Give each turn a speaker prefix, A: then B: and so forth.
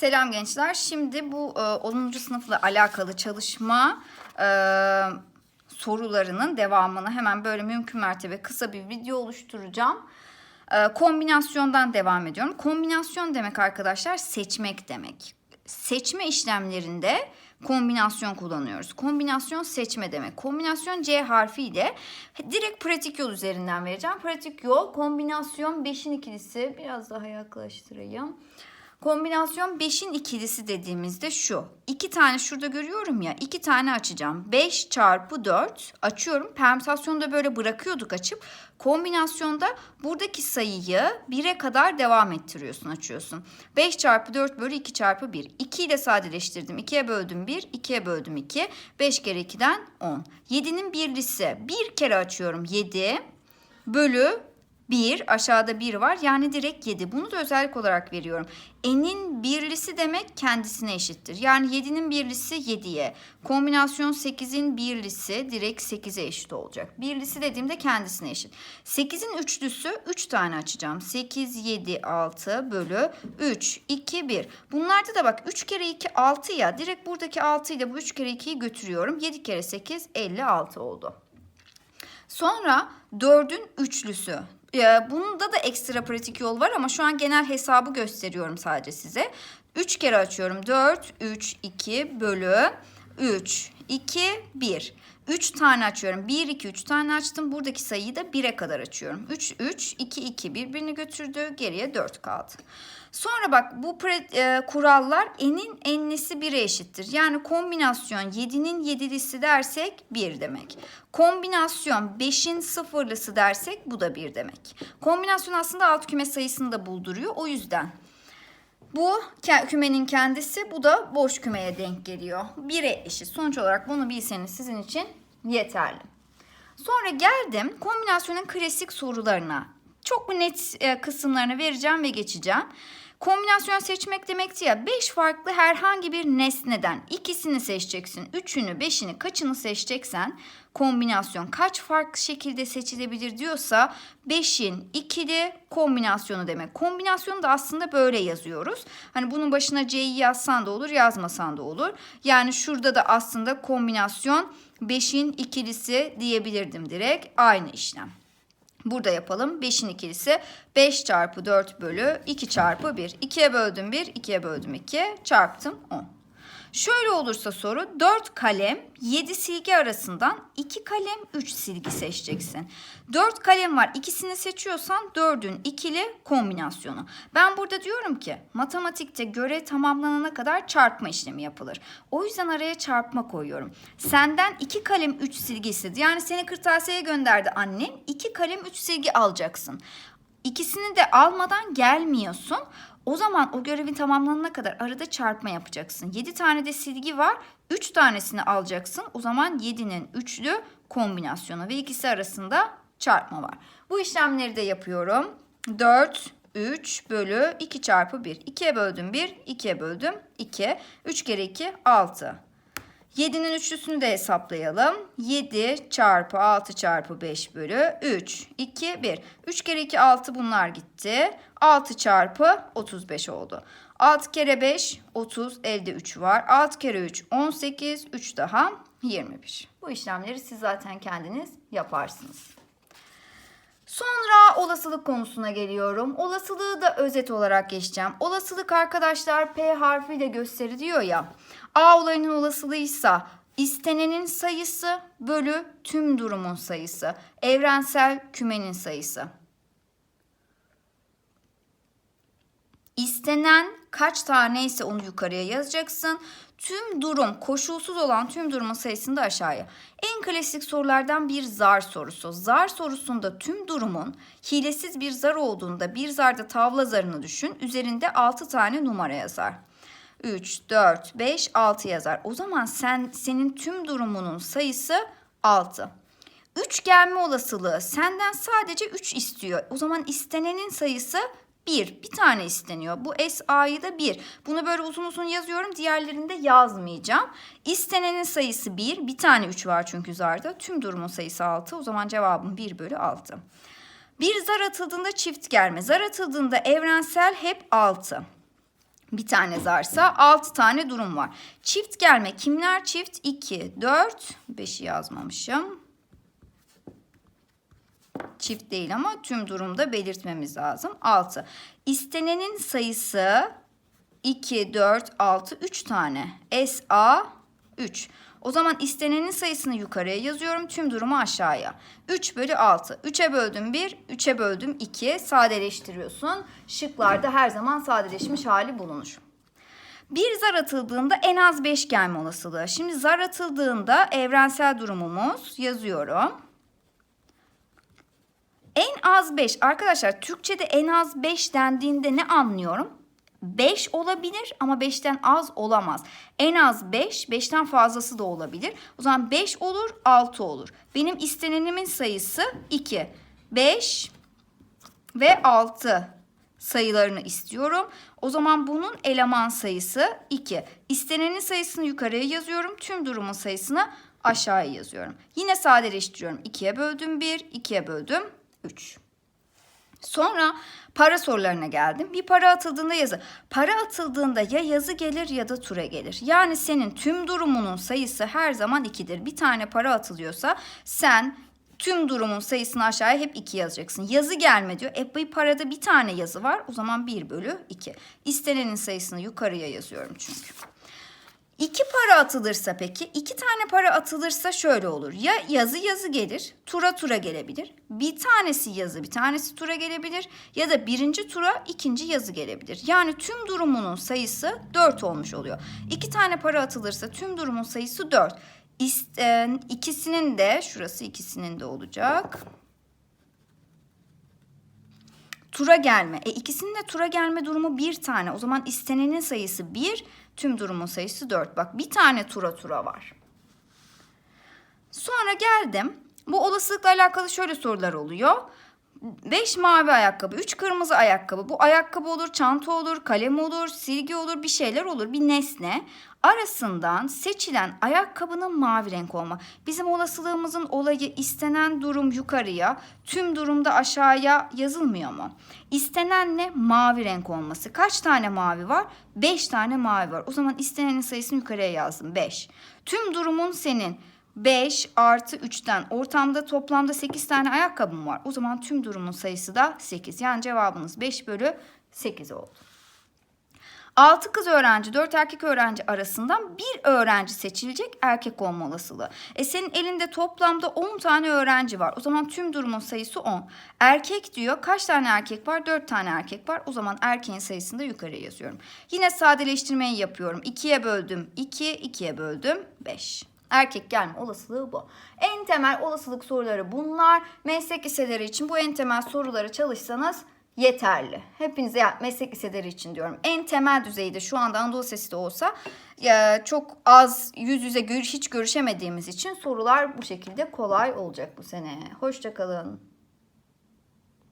A: Selam gençler. Şimdi bu e, 10. sınıfla alakalı çalışma e, sorularının devamını hemen böyle mümkün mertebe kısa bir video oluşturacağım. E, kombinasyondan devam ediyorum. Kombinasyon demek arkadaşlar seçmek demek. Seçme işlemlerinde kombinasyon kullanıyoruz. Kombinasyon seçme demek. Kombinasyon C harfiyle direkt pratik yol üzerinden vereceğim. Pratik yol kombinasyon 5'in ikilisi. Biraz daha yaklaştırayım. Kombinasyon 5'in ikilisi dediğimizde şu. İki tane şurada görüyorum ya. iki tane açacağım. 5 çarpı 4 açıyorum. Permütasyonda böyle bırakıyorduk açıp. Kombinasyonda buradaki sayıyı 1'e kadar devam ettiriyorsun açıyorsun. 5 çarpı 4 bölü 2 çarpı 1. 2 ile sadeleştirdim. 2'ye böldüm 1. 2'ye böldüm 2. 5 kere 2'den 10. 7'nin birlisi. Bir kere açıyorum 7 bölü 1 aşağıda 1 var yani direkt 7. Bunu da özellik olarak veriyorum. N'in birlisi demek kendisine eşittir. Yani 7'nin birlisi 7'ye. Kombinasyon 8'in birlisi direkt 8'e eşit olacak. Birlisi dediğimde kendisine eşit. 8'in üçlüsü 3 tane açacağım. 8, 7, 6 bölü 3, 2, 1. Bunlarda da bak 3 kere 2 6 ya. Direkt buradaki 6 ile bu 3 kere 2'yi götürüyorum. 7 kere 8 56 oldu. Sonra 4'ün üçlüsü. Ee, Bunda da ekstra pratik yol var ama şu an genel hesabı gösteriyorum sadece size. 3 kere açıyorum. 4, 3, 2 bölü 3, 2, 1. 3 tane açıyorum. 1, 2, 3 tane açtım. Buradaki sayıyı da 1'e kadar açıyorum. 3, 3, 2, 2 birbirini götürdü. Geriye 4 kaldı. Sonra bak bu pre- e, kurallar n'in n'lisi 1'e eşittir. Yani kombinasyon 7'nin 7'lisi dersek 1 demek. Kombinasyon 5'in sıfırlısı dersek bu da 1 demek. Kombinasyon aslında alt küme sayısını da bulduruyor. O yüzden bu kümenin kendisi bu da boş kümeye denk geliyor. 1'e eşit. Sonuç olarak bunu bilseniz sizin için yeterli. Sonra geldim kombinasyonun klasik sorularına. Çok net e, kısımlarını vereceğim ve geçeceğim. Kombinasyon seçmek demekti ya 5 farklı herhangi bir nesneden ikisini seçeceksin. Üçünü, beşini, kaçını seçeceksen kombinasyon kaç farklı şekilde seçilebilir diyorsa 5'in ikili kombinasyonu demek. Kombinasyonu da aslında böyle yazıyoruz. Hani bunun başına C'yi yazsan da olur, yazmasan da olur. Yani şurada da aslında kombinasyon 5'in ikilisi diyebilirdim direkt. Aynı işlem. Burada yapalım. 5'in ikilisi 5 çarpı 4 bölü 2 çarpı 1. 2'ye böldüm 1, 2'ye böldüm 2, çarptım 10. Şöyle olursa soru 4 kalem 7 silgi arasından 2 kalem 3 silgi seçeceksin. 4 kalem var ikisini seçiyorsan 4'ün ikili kombinasyonu. Ben burada diyorum ki matematikte görev tamamlanana kadar çarpma işlemi yapılır. O yüzden araya çarpma koyuyorum. Senden 2 kalem 3 silgi istedi. Yani seni kırtasiyeye gönderdi annen 2 kalem 3 silgi alacaksın. İkisini de almadan gelmiyorsun. O zaman o görevin tamamlanana kadar arada çarpma yapacaksın. 7 tane de silgi var. 3 tanesini alacaksın. O zaman 7'nin üçlü kombinasyonu ve ikisi arasında çarpma var. Bu işlemleri de yapıyorum. 4, 3 bölü 2 çarpı 1. 2'ye böldüm 1, 2'ye böldüm 2. 3 kere 2, 6. 7'nin üçlüsünü de hesaplayalım. 7 çarpı 6 çarpı 5 bölü 3. 2, 1. 3 kere 2, 6 bunlar gitti. 6 çarpı 35 oldu. 6 kere 5, 30. Elde 3 var. 6 kere 3, 18. 3 daha 21. Bu işlemleri siz zaten kendiniz yaparsınız. Sonra olasılık konusuna geliyorum. Olasılığı da özet olarak geçeceğim. Olasılık arkadaşlar P harfiyle gösteriliyor ya. A olayının olasılığıysa istenenin sayısı bölü tüm durumun sayısı. Evrensel kümenin sayısı. İstenen kaç taneyse onu yukarıya yazacaksın. Tüm durum, koşulsuz olan tüm durumun sayısını da aşağıya. En klasik sorulardan bir zar sorusu. Zar sorusunda tüm durumun hilesiz bir zar olduğunda bir zarda tavla zarını düşün. Üzerinde 6 tane numara yazar. 3, 4, 5, 6 yazar. O zaman sen senin tüm durumunun sayısı 6. 3 gelme olasılığı senden sadece 3 istiyor. O zaman istenenin sayısı 1. Bir tane isteniyor. Bu SA'yı da 1. Bunu böyle uzun uzun yazıyorum. Diğerlerini de yazmayacağım. İstenenin sayısı 1. Bir tane 3 var çünkü zarda. Tüm durumun sayısı 6. O zaman cevabım 1 bölü 6. Bir zar atıldığında çift gelme. Zar atıldığında evrensel hep 6. Bir tane zarsa 6 tane durum var. Çift gelme kimler çift? 2, 4, 5'i yazmamışım. Çift değil ama tüm durumda belirtmemiz lazım. 6. İstenenin sayısı 2, 4, 6, 3 tane. SA 3. O zaman istenenin sayısını yukarıya yazıyorum. Tüm durumu aşağıya. 3 bölü 6. 3'e böldüm 1, 3'e böldüm 2. Sadeleştiriyorsun. Şıklarda her zaman sadeleşmiş hali bulunur. Bir zar atıldığında en az 5 gelme olasılığı. Şimdi zar atıldığında evrensel durumumuz yazıyorum. En az 5. Arkadaşlar Türkçe'de en az 5 dendiğinde ne anlıyorum? 5 olabilir ama 5'ten az olamaz. En az 5, 5'ten fazlası da olabilir. O zaman 5 olur, 6 olur. Benim istenenimin sayısı 2. 5 ve 6 sayılarını istiyorum. O zaman bunun eleman sayısı 2. İstenenin sayısını yukarıya yazıyorum. Tüm durumun sayısını aşağıya yazıyorum. Yine sadeleştiriyorum. 2'ye böldüm 1, 2'ye böldüm 3. Sonra para sorularına geldim. Bir para atıldığında yazı. Para atıldığında ya yazı gelir ya da ture gelir. Yani senin tüm durumunun sayısı her zaman 2'dir. Bir tane para atılıyorsa sen tüm durumun sayısını aşağıya hep 2 yazacaksın. Yazı gelme diyor. E bu parada bir tane yazı var. O zaman 1 bölü 2. İstenenin sayısını yukarıya yazıyorum çünkü. İki para atılırsa peki, iki tane para atılırsa şöyle olur. Ya yazı yazı gelir, tura tura gelebilir. Bir tanesi yazı, bir tanesi tura gelebilir. Ya da birinci tura ikinci yazı gelebilir. Yani tüm durumunun sayısı 4 olmuş oluyor. İki tane para atılırsa tüm durumun sayısı 4. İst, e, ikisinin de, şurası ikisinin de olacak. Tura gelme. E ikisinin de tura gelme durumu bir tane. O zaman istenenin sayısı 1, tüm durumun sayısı 4. Bak bir tane tura tura var. Sonra geldim. Bu olasılıkla alakalı şöyle sorular oluyor. 5 mavi ayakkabı, 3 kırmızı ayakkabı. Bu ayakkabı olur, çanta olur, kalem olur, silgi olur, bir şeyler olur, bir nesne. Arasından seçilen ayakkabının mavi renk olma. Bizim olasılığımızın olayı istenen durum yukarıya, tüm durumda aşağıya yazılmıyor mu? İstenen ne? Mavi renk olması. Kaç tane mavi var? 5 tane mavi var. O zaman istenenin sayısını yukarıya yazdım. 5. Tüm durumun senin 5 artı 3'ten ortamda toplamda 8 tane ayakkabım var. O zaman tüm durumun sayısı da 8. Yani cevabınız 5 bölü 8 oldu. 6 kız öğrenci, 4 erkek öğrenci arasından bir öğrenci seçilecek erkek olma olasılığı. E senin elinde toplamda 10 tane öğrenci var. O zaman tüm durumun sayısı 10. Erkek diyor. Kaç tane erkek var? 4 tane erkek var. O zaman erkeğin sayısını da yukarıya yazıyorum. Yine sadeleştirmeyi yapıyorum. 2'ye böldüm 2, 2'ye böldüm 5. Erkek gelme olasılığı bu. En temel olasılık soruları bunlar. Meslek liseleri için bu en temel soruları çalışsanız yeterli. Hepinize ya, meslek liseleri için diyorum. En temel düzeyde şu anda Anadolu Sesi de olsa ya, çok az yüz yüze gör, hiç görüşemediğimiz için sorular bu şekilde kolay olacak bu sene. Hoşçakalın.